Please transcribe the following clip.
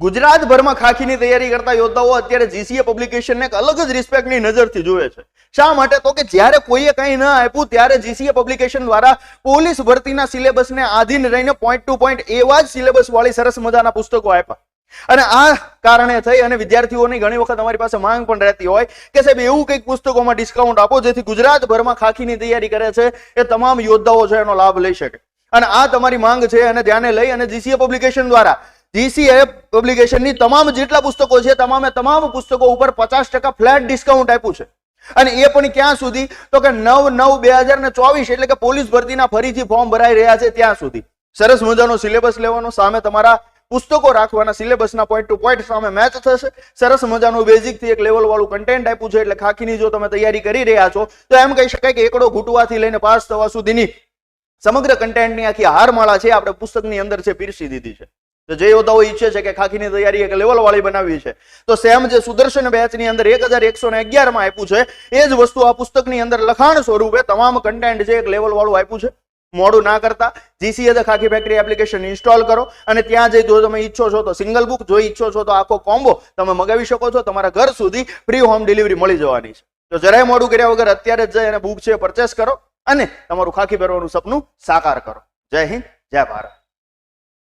ગુજરાતભરમાં ખાખીની તૈયારી કરતા યોદ્ધાઓ અત્યારે જીસીએ પબ્લિકેશનને એક અલગ જ રિસ્પેક્ટની નજરથી જુએ છે. શા માટે? તો કે જ્યારે કોઈએ કંઈ ન આપ્યું, ત્યારે જીસીએ પબ્લિકેશન દ્વારા પોલીસ ભરતીના સિલેબસને આધીન રહીને પોઈન્ટ ટુ પોઈન્ટ એવા જ સિલેબસ વાળી સરસ મજાના પુસ્તકો આપ્યા. અને આ કારણે થઈ અને વિદ્યાર્થીઓની ઘણી વખત અમારી પાસે માંગ પણ રહેતી હોય કે સાહેબ, એવું કંઈક પુસ્તકોમાં ડિસ્કાઉન્ટ આપો જેથી ગુજરાતભરમાં ખાખીની તૈયારી કરે છે એ તમામ યોદ્ધાઓ છે એનો લાભ લઈ શકે. અને આ તમારી માંગ છે અને ધ્યાને લઈ અને જીસીએ પબ્લિકેશન દ્વારા જીસીએ પબ્લિકેશનની તમામ જેટલા પુસ્તકો છે, તમામે તમામ પુસ્તકો ઉપર પચાસ ટકા ફ્લેટ ડિસ્કાઉન્ટ આપ્યું છે. અને એ પણ ક્યાં સુધી? તો કે નવ નવ બે હજાર ને ચોવીસ એટલે કે પોલીસ ભરતીના ફરીથી ફોર્મ ભરાઈ રહ્યા છે ત્યાં સુધી. સરસ મજાનો સિલેબસ લેવાનો, સામે તમારા પુસ્તકો રાખવાના સિલેબસના પોઈન્ટ ટુ પોઈન્ટ સામે મેચ થશે. સરસ મજાનું બેઝિકથી એક લેવલ વાળું કન્ટેન્ટ આપ્યું છે, એટલે ખાખીની જો તમે તૈયારી કરી રહ્યા છો, તો એમ કહી શકાય કે એકડો ઘૂંટવાથી લઈને પાસ થવા સુધીની સમગ્ર કન્ટેન્ટની આખી હારમાળા છે, આપણે પુસ્તકની અંદર છે, પીરસી દીધી છે. તો જે યોદ્ધાઓ ઈચ્છે છે કે ખાખીની તૈયારી એક લેવલ વાળી બનાવી છે. તો સેમ જે સુદર્શન બેચની અંદર એક હજાર એકસો ને અગિયારમાં આપ્યું છે, એ જ વસ્તુ આ પુસ્તકની અંદર લખાણ સ્વરૂપે તમામ કન્ટેન્ટ છે એક લેવલ વાળું આપ્યું છે, મોડું ના કરતા GCA the khaki factory application install કરો અને ત્યાં જઈ જો તમે ઈચ્છો છો તો સિંગલ બુક જો ઈચ્છો છો તો આખો કોમ્બો તમે મગાવી શકો છો, તમારા ઘર સુધી ફ્રી હોમ ડિલિવરી મળી જવાની છે. તો જરાય મોડું કર્યા વગર અત્યારે જ જઈ અને બુક છે પરચેસ કરો અને તમારું ખાખી પહેરવાનું સપનું સાકાર કરો. જય હિન્દ, જય ભારત.